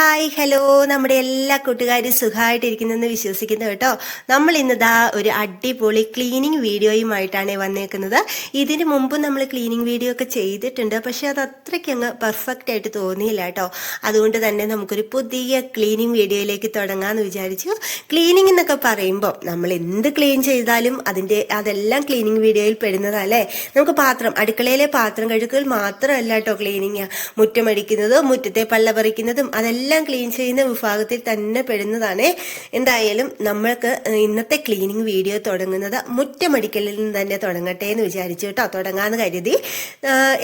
Hi hello. നമ്മുടെ എല്ലാ കൂട്ടുകാരും സുഖമായിട്ടിരിക്കുന്നെന്ന് വിശ്വസിക്കുന്നു കേട്ടോ. നമ്മൾ ഇന്നതാ ഒരു അടിപൊളി ക്ലീനിങ് വീഡിയോയുമായിട്ടാണ് വന്നേക്കുന്നത്. ഇതിന് മുമ്പ് നമ്മൾ ക്ലീനിങ് വീഡിയോ ഒക്കെ ചെയ്തിട്ടുണ്ട്. പക്ഷെ അത് അത്രയ്ക്ക് അങ്ങ് പെർഫെക്റ്റ് ആയിട്ട് തോന്നിയില്ല കേട്ടോ. അതുകൊണ്ട് തന്നെ നമുക്കൊരു പുതിയ ക്ലീനിങ് വീഡിയോയിലേക്ക് തുടങ്ങാമെന്ന് വിചാരിച്ചു. ക്ലീനിങ് എന്നൊക്കെ പറയുമ്പോൾ നമ്മൾ എന്ത് ക്ലീൻ ചെയ്താലും അതിന്റെ അതെല്ലാം ക്ലീനിങ് വീഡിയോയിൽ പെടുന്നതല്ലേ? നമുക്ക് പാത്രം അടുക്കളയിലെ പാത്രം കഴുകൽ മാത്രമല്ല കേട്ടോ ക്ലീനിങ് മുറ്റമടിക്കുന്നതും മുറ്റത്തെ പള്ള പറിക്കുന്നതും അതെല്ലാം ക്ലീൻ ചെയ്യുന്ന വിഭാഗത്തിൽ തന്നെ പെടുന്നതാണ്. എന്തായാലും നമ്മൾക്ക് ഇന്നത്തെ ക്ലീനിങ് വീഡിയോ തുടങ്ങുന്നത് മുറ്റമടിക്കലിൽ നിന്ന് തന്നെ തുടങ്ങട്ടെ എന്ന് വിചാരിച്ചു കേട്ടോ. തുടങ്ങാന്ന് കരുതി.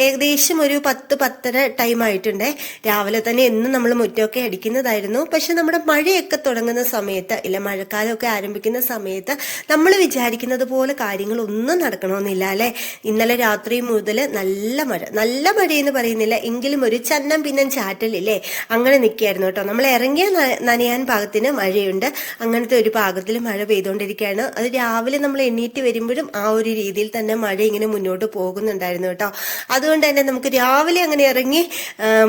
ഏകദേശം ഒരു പത്ത് പത്തര ടൈം ആയിട്ടുണ്ട്. രാവിലെ തന്നെ എന്നും നമ്മൾ മുറ്റമൊക്കെ അടിക്കുന്നതായിരുന്നു. പക്ഷെ നമ്മുടെ മഴയൊക്കെ തുടങ്ങുന്ന സമയത്ത് ഇല്ല മഴക്കാലമൊക്കെ ആരംഭിക്കുന്ന സമയത്ത് നമ്മൾ വിചാരിക്കുന്നത് പോലെ കാര്യങ്ങളൊന്നും നടക്കണമെന്നില്ല അല്ലെ? ഇന്നലെ രാത്രി മുതൽ നല്ല മഴ. നല്ല മഴയെന്ന് പറയുന്നില്ല. എങ്കിലും ഒരു ചന്നം പിന്നം ചാറ്റലില്ലേ? അങ്ങനെ നിൽക്കുകയായിരുന്നു കേട്ടോ. നമ്മൾ ഇറങ്ങിയ നനയാൻ പാകത്തിന് മഴയുണ്ട്. അങ്ങനത്തെ ഒരു പാകത്തിൽ മഴ പെയ്തുകൊണ്ടിരിക്കുകയാണ്. അത് രാവിലെ നമ്മൾ എണ്ണീറ്റ് വരുമ്പോഴും ആ ഒരു രീതിയിൽ തന്നെ മഴ ഇങ്ങനെ മുന്നോട്ട് പോകുന്നുണ്ടായിരുന്നു കേട്ടോ. അതുകൊണ്ട് തന്നെ നമുക്ക് രാവിലെ അങ്ങനെ ഇറങ്ങി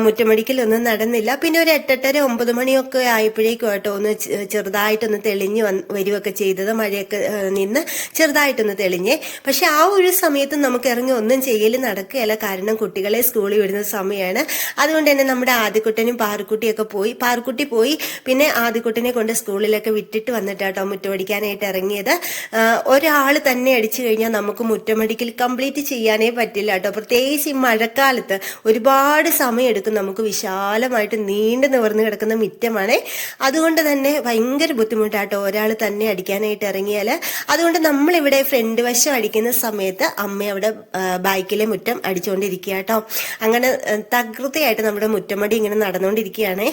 മുറ്റമടിക്കൽ മുറ്റമടിക്കലൊന്നും നടന്നില്ല. പിന്നെ ഒരു എട്ടെട്ടര ഒമ്പത് മണിയൊക്കെ ആയപ്പോഴേക്കും കേട്ടോ ഒന്ന് ചെറുതായിട്ടൊന്ന് തെളിഞ്ഞ് വന്ന് വരികയൊക്കെ ചെയ്തത്. മഴയൊക്കെ നിന്ന് ചെറുതായിട്ടൊന്ന് തെളിഞ്ഞ്. പക്ഷെ ആ ഒരു സമയത്ത് നമുക്ക് ഇറങ്ങി ഒന്നും ചെയ്യൽ നടക്കുകയല്ല. കാരണം കുട്ടികളെ സ്കൂളിൽ വിടുന്ന സമയമാണ്. അതുകൊണ്ട് തന്നെ നമ്മുടെ ആദ്യക്കുട്ടനും പാറുക്കുട്ടിയൊക്കെ പോയി പാർക്കുട്ടി പോയി. പിന്നെ ആദ്യക്കുട്ടിനെ കൊണ്ട് സ്കൂളിലൊക്കെ വിട്ടിട്ട് വന്നിട്ടാട്ടോ മുറ്റമടിക്കാനായിട്ട് ഇറങ്ങിയത്. ഒരാൾ തന്നെ അടിച്ചു കഴിഞ്ഞാൽ നമുക്ക് മുറ്റമടിക്കൽ കംപ്ലീറ്റ് ചെയ്യാനേ പറ്റില്ല കേട്ടോ പ്രത്യേകിച്ച് ഈ മഴക്കാലത്ത് ഒരുപാട് സമയം എടുക്കും നമുക്ക് വിശാലമായിട്ട് നീണ്ടു നിവർന്ന് കിടക്കുന്ന മുറ്റമാണ്. അതുകൊണ്ട് തന്നെ ഭയങ്കര ബുദ്ധിമുട്ടാട്ടോ ഒരാൾ തന്നെ അടിക്കാനായിട്ട് ഇറങ്ങിയാൽ അതുകൊണ്ട് നമ്മളിവിടെ ഫ്രണ്ട് വശം അടിക്കുന്ന സമയത്ത് അമ്മ അവിടെ ബൈക്കിലെ മുറ്റം അടിച്ചുകൊണ്ടിരിക്കുക കേട്ടോ അങ്ങനെ തകൃതിയായിട്ട് നമ്മുടെ മുറ്റമടി ഇങ്ങനെ നടന്നുകൊണ്ടിരിക്കുകയാണേ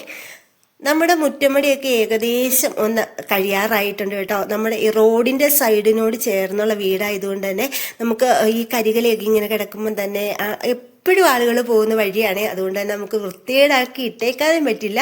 നമ്മുടെ മുറ്റമടിയൊക്കെ ഏകദേശം ഒന്ന് കഴിയാറായിട്ടുണ്ട് കേട്ടോ. നമ്മുടെ ഈ റോഡിന്റെ സൈഡിനോട് ചേർന്നുള്ള വീടായതുകൊണ്ട് തന്നെ നമുക്ക് ഈ കരികലയൊക്കെ ഇങ്ങനെ കിടക്കുമ്പോൾ തന്നെ എപ്പോഴും ആളുകൾ പോകുന്ന വഴിയാണ്. അതുകൊണ്ട് തന്നെ നമുക്ക് വൃത്തികേടാക്കി ഇട്ടേക്കാനും പറ്റില്ല.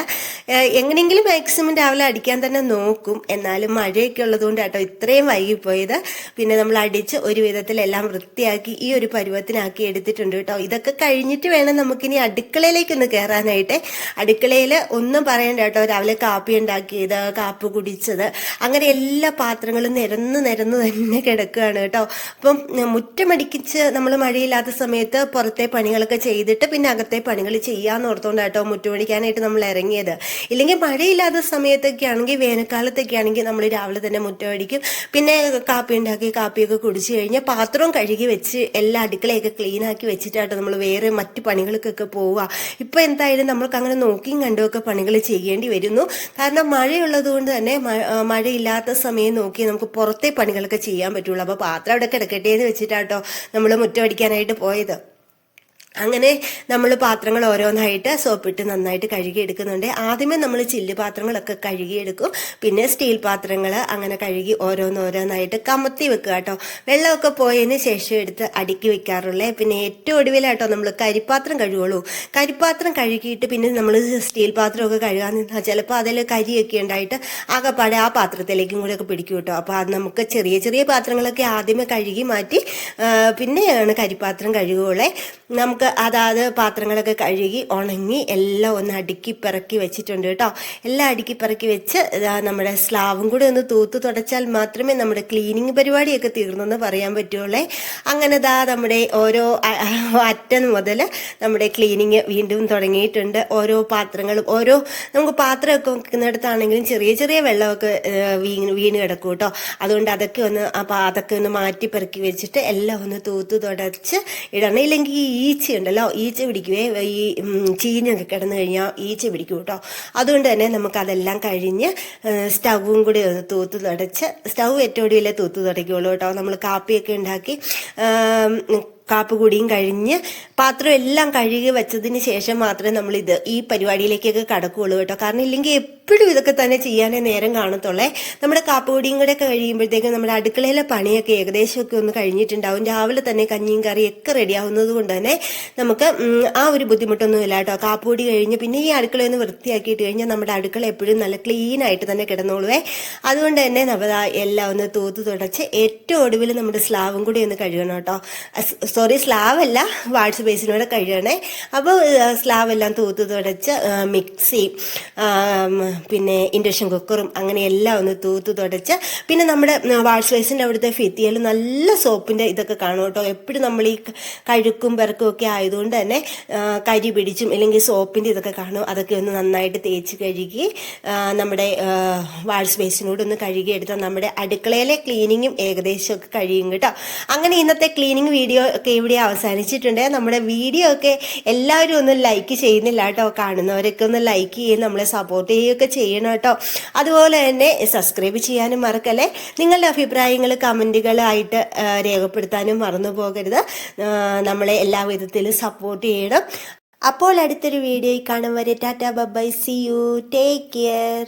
എങ്ങനെയെങ്കിലും മാക്സിമം രാവിലെ അടിക്കാൻ തന്നെ നോക്കും. എന്നാലും മഴയൊക്കെ ഉള്ളതുകൊണ്ട് കേട്ടോ ഇത്രയും വൈകിപ്പോയത്. പിന്നെ നമ്മൾ അടിച്ച് ഒരു വിധത്തിലെല്ലാം വൃത്തിയാക്കി ഈ ഒരു പരുവത്തിനാക്കി എടുത്തിട്ടുണ്ട് കേട്ടോ. ഇതൊക്കെ കഴിഞ്ഞിട്ട് വേണം നമുക്കിനി അടുക്കളയിലേക്കൊന്ന് കയറാനായിട്ട് അടുക്കളയിൽ ഒന്നും പറയണ്ട കേട്ടോ. രാവിലെ കാപ്പി ഉണ്ടാക്കിയത് കാപ്പ് കുടിച്ചത് അങ്ങനെ എല്ലാ പാത്രങ്ങളും നിരന്ന് നിരന്ന് തന്നെ കിടക്കുകയാണ് കേട്ടോ. അപ്പം മുറ്റമടിക്കിച്ച് നമ്മൾ മഴയില്ലാത്ത സമയത്ത് പുറത്തെ പണികളൊക്കെ ചെയ്തിട്ട് പിന്നെ അകത്തെ പണികൾ ചെയ്യാന്ന് ഓർത്തോണ്ട് കേട്ടോ മുറ്റമടിക്കാനായിട്ട് നമ്മൾ ഇറങ്ങിയത്. ഇല്ലെങ്കിൽ മഴയില്ലാത്ത സമയത്തൊക്കെ ആണെങ്കിൽ വേനൽക്കാലത്തൊക്കെ ആണെങ്കിൽ നമ്മൾ രാവിലെ തന്നെ മുറ്റമടിക്കും. പിന്നെ കാപ്പി ഉണ്ടാക്കി കാപ്പിയൊക്കെ കുടിച്ചു കഴിഞ്ഞാൽ പാത്രവും കഴുകി വെച്ച് എല്ലാ അടുക്കളയൊക്കെ ക്ലീൻ ആക്കി വെച്ചിട്ടാട്ടോ നമ്മൾ വേറെ മറ്റ് പണികൾക്കൊക്കെ പോവുക. ഇപ്പൊ എന്തായാലും നമ്മൾക്ക് അങ്ങനെ നോക്കിയും കണ്ടുമൊക്കെ പണികൾ ചെയ്യേണ്ടി വരുന്നു. കാരണം മഴയുള്ളത് കൊണ്ട് തന്നെ മഴയില്ലാത്ത സമയം നോക്കി നമുക്ക് പുറത്തെ പണികളൊക്കെ ചെയ്യാൻ പറ്റുള്ളൂ. അപ്പോൾ പാത്രം അവിടെ കിടക്കട്ടെ എന്ന് വെച്ചിട്ടാട്ടോ നമ്മൾ മുറ്റമടിക്കാനായിട്ട് പോയത്. അങ്ങനെ നമ്മൾ പാത്രങ്ങൾ ഓരോന്നായിട്ട് സോപ്പിട്ട് നന്നായിട്ട് കഴുകിയെടുക്കുന്നുണ്ട്. ആദ്യമേ നമ്മൾ ചില്ല് പാത്രങ്ങളൊക്കെ കഴുകിയെടുക്കും. പിന്നെ സ്റ്റീൽ പാത്രങ്ങൾ അങ്ങനെ കഴുകി ഓരോന്നോരോന്നായിട്ട് കമത്തി വെക്കുക കേട്ടോ. വെള്ളമൊക്കെ പോയതിന് ശേഷം എടുത്ത് അടുക്കി വെക്കാറുള്ളേ. പിന്നെ ഏറ്റവും ഒടുവിലായിട്ടോ നമ്മൾ കരിപ്പാത്രം കഴുകുള്ളൂ. കരിപ്പാത്രം കഴുകിയിട്ട് പിന്നെ നമ്മൾ സ്റ്റീൽ പാത്രമൊക്കെ കഴുകാൻ നിന്നാൽ ചിലപ്പോൾ അതിൽ കരിയൊക്കെ ഉണ്ടായിട്ട് ആകെപ്പാടെ ആ പാത്രത്തിലേക്കും കൂടെ ഒക്കെ പിടിക്കും കേട്ടോ. അപ്പോൾ അത് നമുക്ക് ചെറിയ ചെറിയ പാത്രങ്ങളൊക്കെ ആദ്യമേ കഴുകി മാറ്റി പിന്നെയാണ് കരിപ്പാത്രം കഴുകുകളെ നമുക്ക് അതാത് പാത്രങ്ങളൊക്കെ കഴുകി ഉണങ്ങി എല്ലാം ഒന്ന് അടുക്കി പിറക്കി വെച്ചിട്ടുണ്ട് കേട്ടോ. എല്ലാം അടുക്കി പിറക്കി വെച്ച് നമ്മുടെ സ്ലാവും കൂടി ഒന്ന് തൂത്ത് തുടച്ചാൽ മാത്രമേ നമ്മുടെ ക്ലീനിങ് പരിപാടിയൊക്കെ തീർന്നെന്ന് പറയാൻ പറ്റുള്ളേ. അങ്ങനെ ദാ നമ്മുടെ ഓരോ അറ്റം മുതൽ നമ്മുടെ ക്ലീനിങ് വീണ്ടും തുടങ്ങിയിട്ടുണ്ട്. ഓരോ പാത്രങ്ങളും ഓരോ നമുക്ക് പാത്രമൊക്കെ വെക്കുന്നിടത്താണെങ്കിലും ചെറിയ ചെറിയ വെള്ളമൊക്കെ വീണ് വീണ് കിടക്കും കേട്ടോ. അതുകൊണ്ട് അതൊക്കെ ഒന്ന് അതൊക്കെ ഒന്ന് മാറ്റി പെറുക്കി വെച്ചിട്ട് എല്ലാം ഒന്ന് തൂത്ത് തുടച്ച് ഇടണം. ഇല്ലെങ്കിൽ ഈച്ച ഉണ്ടല്ലോ ഈച്ച പിടിക്കുവേ ഈ ചീഞ്ഞൊക്കെ കിടന്നു കഴിഞ്ഞാൽ ഈച്ച പിടിക്കും കേട്ടോ. അതുകൊണ്ട് തന്നെ നമുക്ക് അതെല്ലാം കഴിഞ്ഞ് സ്റ്റൗവും കൂടി ഒന്ന് തൂത്ത് തുടച്ച് സ്റ്റൗ ഏറ്റവും ഒടുവിലേ തൂത്ത് തുടയ്ക്കുള്ളൂ കേട്ടോ. നമ്മൾ കാപ്പിയൊക്കെ ഉണ്ടാക്കി ആം, കാപ്പ് കുടിയും കഴിഞ്ഞ് പാത്രം എല്ലാം കഴുകി വെച്ചതിന് ശേഷം മാത്രമേ നമ്മൾ ഇത് ഈ പരിപാടിയിലേക്കൊക്കെ കടക്കുകയുള്ളൂ കേട്ടോ. കാരണം ഇല്ലെങ്കിൽ എപ്പോഴും ഇതൊക്കെ തന്നെ ചെയ്യാനേ നേരം കാണത്തുള്ളേ. നമ്മുടെ കാപ്പ് കുടിയും കൂടെ ഒക്കെ കഴിയുമ്പോഴത്തേക്കും നമ്മുടെ അടുക്കളയിലെ പണിയൊക്കെ ഏകദേശമൊക്കെ ഒന്ന് കഴിഞ്ഞിട്ടുണ്ടാവും. രാവിലെ തന്നെ കഞ്ഞിയും കറിയും ഒക്കെ റെഡിയാവുന്നത് കൊണ്ട് തന്നെ നമുക്ക് ആ ഒരു ബുദ്ധിമുട്ടൊന്നുമില്ല കേട്ടോ. കാപ്പ് കുടി കഴിഞ്ഞ് പിന്നെ ഈ അടുക്കളയൊന്ന് വൃത്തിയാക്കിയിട്ട് കഴിഞ്ഞാൽ നമ്മുടെ അടുക്കള എപ്പോഴും നല്ല ക്ലീൻ ആയിട്ട് തന്നെ കിടന്നോളുവേ. അതുകൊണ്ട് തന്നെ നമ്മൾ എല്ലാം ഒന്ന് തൂത്ത് തുടച്ച് ഏറ്റവും ഒടുവിൽ നമ്മുടെ സ്ലാവും കൂടി ഒന്ന് കഴുകണം കേട്ടോ. സോറി സ്ലാവ് അല്ല വാഷ് ബേസിനോടെ കഴുകണേ. അപ്പോൾ സ്ലാവ് എല്ലാം തൂത്ത് തുടച്ച് മിക്സി പിന്നെ ഇൻഡക്ഷൻ കുക്കറും അങ്ങനെ എല്ലാം ഒന്ന് തൂത്ത് തുടച്ച്. പിന്നെ നമ്മുടെ വാഷ് ബേസിന്റെ അവിടുത്തെ ഫിത്തിയിൽ നല്ല സോപ്പിന്റെ ഇതൊക്കെ കാണും കേട്ടോ. എപ്പോഴും നമ്മൾ ഈ കഴുക്കും പെറുക്കും ഒക്കെ ആയതുകൊണ്ട് തന്നെ കരി പിടിച്ചും അല്ലെങ്കിൽ സോപ്പിന്റെ ഇതൊക്കെ കാണും. അതൊക്കെ ഒന്ന് നന്നായിട്ട് തേച്ച് കഴുകി നമ്മുടെ വാഷ് ബേസിനോട് ഒന്ന് കഴുകിയെടുത്താൽ നമ്മുടെ അടുക്കളയിലെ ക്ലീനിങ്ങും ഏകദേശമൊക്കെ കഴിയും കേട്ടോ. അങ്ങനെ ഇന്നത്തെ ക്ലീനിങ് വീഡിയോ ഒക്കെ ഇവിടെ അവസാനിച്ചിട്ടുണ്ട്. നമ്മുടെ വീഡിയോ ഒക്കെ എല്ലാവരും ഒന്ന് ലൈക്ക് ചെയ്യുന്നില്ല കേട്ടോ. കാണുന്നവരൊക്കെ ഒന്ന് ലൈക്ക് ചെയ്യും നമ്മളെ സപ്പോർട്ട് ചെയ്യുകയൊക്കെ ചെയ്യണം കേട്ടോ. അതുപോലെ തന്നെ സബ്സ്ക്രൈബ് ചെയ്യാനും മറക്കല്ലേ? നിങ്ങളുടെ അഭിപ്രായങ്ങൾ കമന്റുകളായിട്ട് രേഖപ്പെടുത്താനും മറന്നു പോകരുത്. നമ്മളെ എല്ലാ വിധത്തിലും സപ്പോർട്ട് ചെയ്യണം. അപ്പോൾ അടുത്തൊരു വീഡിയോയിൽ കാണും വരെ. Tata bye see you take care